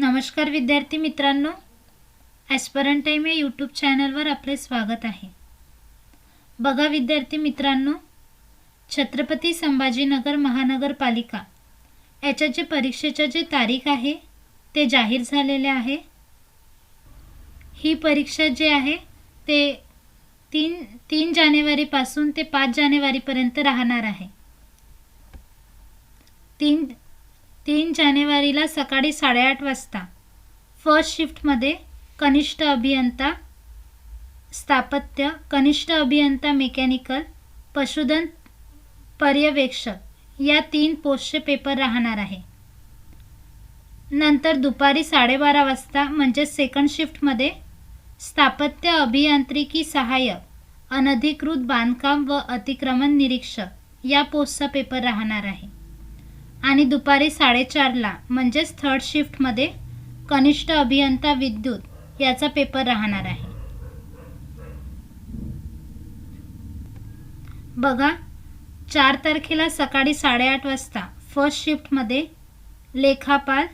नमस्कार विद्यार्थी मित्रांनो. ॲस्परंट टाईम या यूट्यूब चॅनलवर आपले स्वागत आहे. बघा विद्यार्थी मित्रांनो छत्रपती संभाजीनगर महानगरपालिका याच्या जे परीक्षेच्या जे तारीख आहे ते जाहीर झालेले आहे. ही परीक्षा जे आहे ते तीन तीन जानेवारीपासून ते पाच जानेवारीपर्यंत राहणार आहे. तीन तीन जानेवारीला सकाळी साडेआठ वाजता. फर्स्ट शिफ्टमध्ये कनिष्ठ अभियंता स्थापत्य कनिष्ठ अभियंता मेकॅनिकल पशुधन पर्यवेक्षक या तीन पोस्टचे पेपर राहणार आहे. नंतर दुपारी साडेबारा वाजता म्हणजे सेकंड शिफ्टमध्ये स्थापत्य अभियांत्रिकी सहाय्यक अनधिकृत बांधकाम व अतिक्रमण निरीक्षक या पोस्टचा पेपर राहणार आहे. आणि दुपारी साडेचारला म्हणजेच थर्ड शिफ्टमध्ये कनिष्ठ अभियंता विद्युत याचा पेपर राहणार आहे. बघा चार तारखेला सकाळी साडेआठ वाजता फर्स्ट शिफ्टमध्ये लेखापाल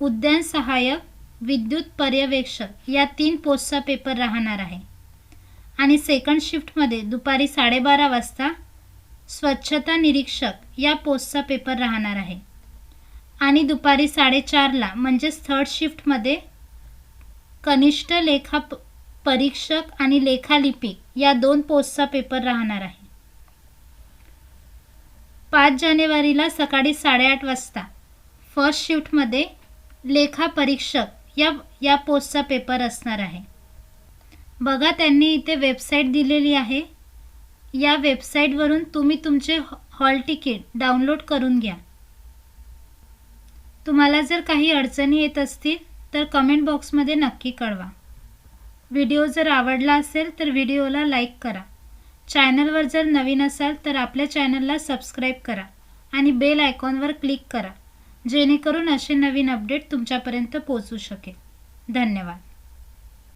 उद्यान सहाय्यक विद्युत पर्यवेक्षक या तीन पोस्टचा पेपर राहणार आहे. आणि सेकंड शिफ्टमध्ये दुपारी साडेबारा वाजता स्वच्छता निरीक्षक या पोस्टचा पेपर राहणार आहे. आणि दुपारी साडेचारला म्हणजेच थर्ड शिफ्टमध्ये कनिष्ठ लेखा परीक्षक आणि लेखालिपिक या दोन पोस्टचा पेपर राहणार आहे. पाच जानेवारीला सकाळी साडेआठ वाजता फर्स्ट शिफ्टमध्ये लेखा परीक्षक या या पोस्टचा पेपर असणार आहे. बघा त्यांनी इथे वेबसाईट दिलेली आहे. या वेबसाईटवरून तुम्ही तुमचे हॉ- हॉल तिकीट डाउनलोड करून घ्या. तुम्हाला जर काही अडचणी येत असतील तर कमेंट बॉक्समध्ये नक्की कळवा. व्हिडिओ जर आवडला असेल तर व्हिडिओला लाईक करा. चॅनलवर जर नवीन असाल तर आपल्या चॅनलला सबस्क्राईब करा आणि बेल आयकॉनवर क्लिक करा जेणेकरून असे नवीन अपडेट तुमच्यापर्यंत पोहोचू शकेल. धन्यवाद.